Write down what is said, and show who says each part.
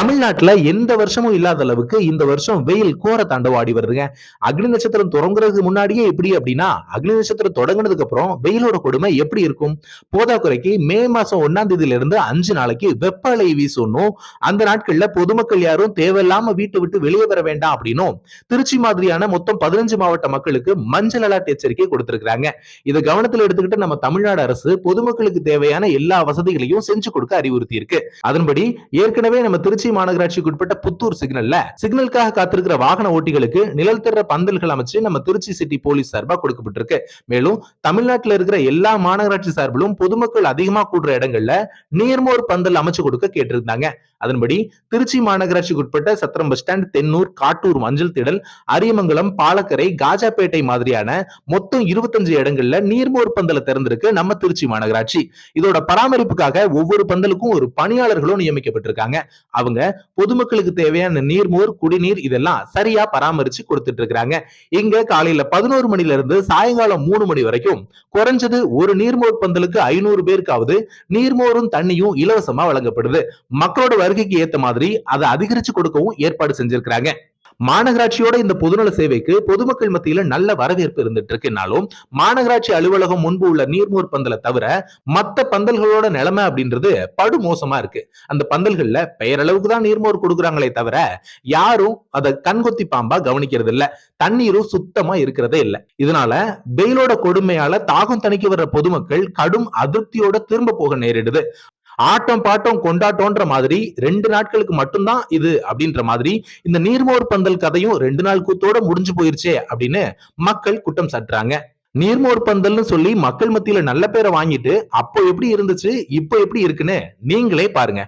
Speaker 1: தமிழ்நாட்டுல எந்த வருஷமும் இல்லாத அளவுக்கு இந்த வருஷம் வெயில் கோர தாண்டவாடி வருதுங்க. அக்னி நட்சத்திரம் தொடங்குறதுக்கு முன்னாடியே எப்படி அப்படின்னா அக்னி நட்சத்திரம் தொடங்கினதுக்கு அப்புறம் வெயிலோட கொடுமை எப்படி இருக்கும்? போதாக்குறைக்கு மே மாசம் ஒன்னாம் தேதியில இருந்து அஞ்சு நாளைக்கு வெப்ப அலை வீசணும் அந்த நாட்கள்ல பொதுமக்கள் யாரும் தேவையில்லாம வீட்டை விட்டு வெளியே வர வேண்டாம் அப்படின்னும் திருச்சி மாதிரியான மொத்தம் பதினஞ்சு மாவட்ட மக்களுக்கு மஞ்சள் அலர்ட் எச்சரிக்கை கொடுத்திருக்கிறாங்க. இதை கவனத்தில் எடுத்துக்கிட்டு நம்ம தமிழ்நாடு அரசு பொதுமக்களுக்கு தேவையான எல்லா வசதிகளையும் செஞ்சு கொடுக்க அறிவுறுத்தி இருக்கு அதன்படி ஏற்கனவே நம்ம திருச்சி மாநகராட்சிக்கு உட்பட்ட புத்தூர் சிக்னல்ல சிக்னலுக்காக காத்திருக்கிற வாகன ஓட்டிகளுக்கு நிழல் தர பந்தல்கள் அமைச்சு நம்ம திருச்சி சிட்டி போலீஸ் சார்பா கொடுக்கப்பட்டிருக்கு. மேலும் தமிழ்நாட்டில் இருக்கிற எல்லா மாநகராட்சி சார்பிலும் பொதுமக்கள் அதிகமா கூடுற இடங்கள்ல நீர்மோர் பந்தல் அமைச்சு கொடுக்க கேட்டிருந்தாங்க. அதன்படி திருச்சி மாநகராட்சிக்கு உட்பட்ட சத்திரம் பஸ் ஸ்டாண்ட் தென்னூர் காட்டூர் மஞ்சள் திடல் அரியமங்கலம் பாலக்கரை காஜாப்பேட்டை மாதிரியான மொத்தம் இருபத்தஞ்சு இடங்கள்ல நீர்மோர் பந்தலை திறந்திருக்கு நம்ம திருச்சி மாநகராட்சி. இதோட பராமரிப்புக்காக ஒவ்வொரு பந்தலுக்கும் ஒரு பணியாளர்களும் நியமிக்கப்பட்டிருக்காங்க. அவங்க பொதுமக்களுக்கு தேவையான நீர்மோர் குடிநீர் இதெல்லாம் சரியா பராமரிச்சு கொடுத்துட்டு இருக்கிறாங்க இங்க காலையில பதினோரு மணில இருந்து சாயங்காலம் மூணு மணி வரைக்கும் குறைஞ்சது ஒரு நீர்மோர் பந்தலுக்கு ஐநூறு பேருக்காவது நீர்மோரும் தண்ணியும் இலவசமா வழங்கப்படுது. மக்களோட வருகைக்கு ஏத்த மாதிரி அதை அதிகரிச்சு கொடுக்கவும் ஏற்பாடு செஞ்சிருக்கிறாங்க. மாநகராட்சியோட இந்த பொதுநல சேவைக்கு பொதுமக்கள் மத்தியில நல்ல வரவேற்பு இருந்துட்டு இருக்குனாலும் மாநகராட்சி அலுவலகம் முன்பு உள்ள நீர்மோர் பந்தலை தவிர மத்த பந்தல்களோட நிலைமை அப்படின்றது படு மோசமா இருக்கு. அந்த பந்தல்கள்ல பெயரளவுக்கு தான் நீர்மோர் கொடுக்குறாங்களே தவிர யாரும் அதை கண்கொத்தி பாம்பா கவனிக்கிறது இல்ல. தண்ணீரும் சுத்தமா இருக்கிறதே இல்ல. இதனால வெயிலோட கொடுமையால தாகம் தணிக்க வர்ற பொதுமக்கள் கடும் அதிருப்தியோட திரும்ப போக நேரிடுது. ஆட்டம் பாட்டம் கொண்டாட்டம்ன்ற மாதிரி ரெண்டு நாட்களுக்கு மட்டும்தான் இது அப்படின்ற மாதிரி இந்த நீர்மோர் பந்தல் கதையும் ரெண்டு நாள் கூத்தோட முடிஞ்சு போயிருச்சே அப்படின்னு மக்கள் குற்றம் சாட்டுறாங்க. நீர்மோர் பந்தல்னு சொல்லி மக்கள் மத்தியில நல்ல பேரை வாங்கிட்டு அப்போ எப்படி இருந்துச்சு இப்போ எப்படி இருக்குன்னு நீங்களே பாருங்க.